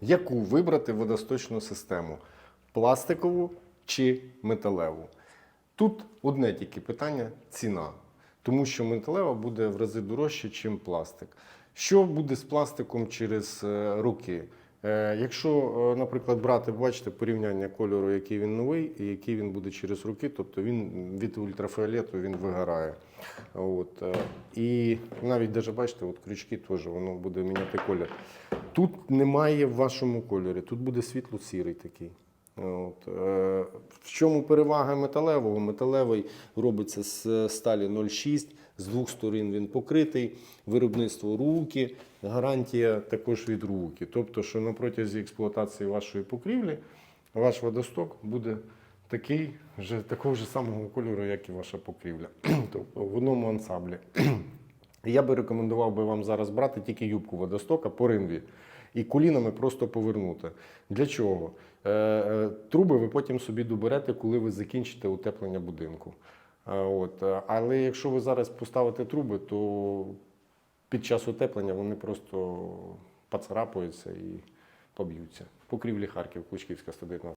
яку вибрати водосточну систему пластикову чи металеву. Тут одне тільки питання ціна. Тому що металева буде в рази дорожче, ніж пластик. Що буде з пластиком через е, роки? Е, Якщо, е, наприклад, брати, бачите, порівняння кольору, який він новий і який він буде через роки, тобто він від ультрафіолету він вигорає. От. І навіть даже, бачите, от крючки теж воно буде міняти колір. Тут немає в вашому кольорі, тут буде світло-сірий такий. От. е, В чому перевага металевого? Металевий робиться з сталі 0,6, з двох сторін він покритий, виробництво руки, гарантія також від руки. Тобто, що на протязі експлуатації вашої покрівлі ваш водосток буде такий, же, такого ж самого кольору, як і ваша покрівля. тобто в одному ансамблі. Я би рекомендував би вам зараз брати тільки юбку водостока по ринві і колінами просто повернути. Для чого? Е, е, Труби ви потім собі доберете, коли ви закінчите утеплення будинку. Е, От. Але якщо ви зараз поставите труби, то під час утеплення вони просто поцарапаються і поб'ються. Покрівлі Харків, Кучківська 119.